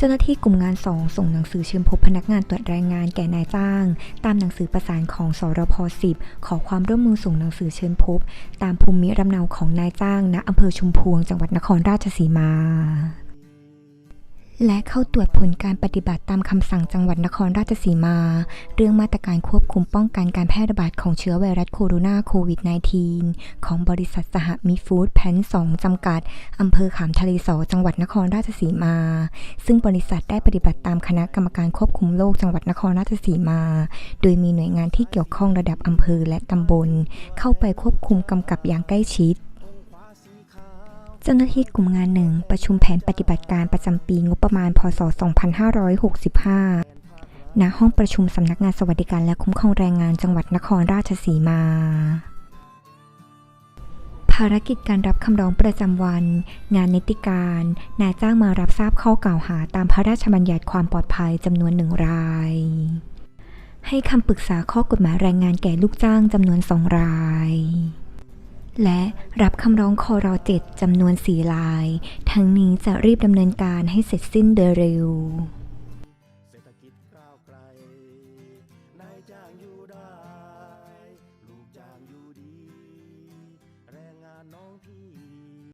เจ้าหน้าที่กลุ่มงาน 2 ส่งหนังสือเชิญพบพนักงานตรวจแรงงานแก่นายจ้าง ตามหนังสือประสานของสรพ10 ขอความร่วมมือส่งหนังสือเชิญพบ ตามภูมิลำเนาของนายจ้างณอำเภอชุมพวงจังหวัดนครราชสีมา และเข้าตรวจผลการปฏิบัติตามคำสั่งจังหวัดนครราชสีมา เรื่องมาตรการควบคุมป้องกันการแพร่ระบาดของเชื้อไวรัสโคโรนาโควิด -19 ของบริษัทสหมิฟู้ดแพน2จำกัดอำเภอขามทะเลสอจังหวัดนครราชสีมา ซึ่งบริษัทได้ปฏิบัติตามคณะกรรมการควบคุมโรคจังหวัดนครราชสีมา โดยมีหน่วยงานที่เกี่ยวข้องระดับอำเภอและตำบล เข้าไปควบคุมกำกับอย่างใกล้ชิด เจ้าหน้าที่กลุ่มงานหนึ่งประชุมแผนปฏิบัติการประจำปีงบประมาณ พศ 2565 ณ ห้องประชุมสำนักงานสวัสดิการและคุ้มครองแรงงานจังหวัดนครราชสีมา ภารกิจการรับคำร้องประจำวัน งานนิติการ นายจ้างมารับทราบข้อกล่าวหาตามพระราชบัญญัติความปลอดภัยจำนวนหนึ่งราย ให้คำปรึกษาข้อกฎหมายแรงงานแก่ลูกจ้างจำนวนสองราย และรับคำร้องคอรอเจ็ดจำนวนสีลาย ทั้งนี้จะรีบดำเนินการให้เสร็จสิ้นโดยเร็วเศรษฐกิจก้าวไกลนายจ้างอยู่ได้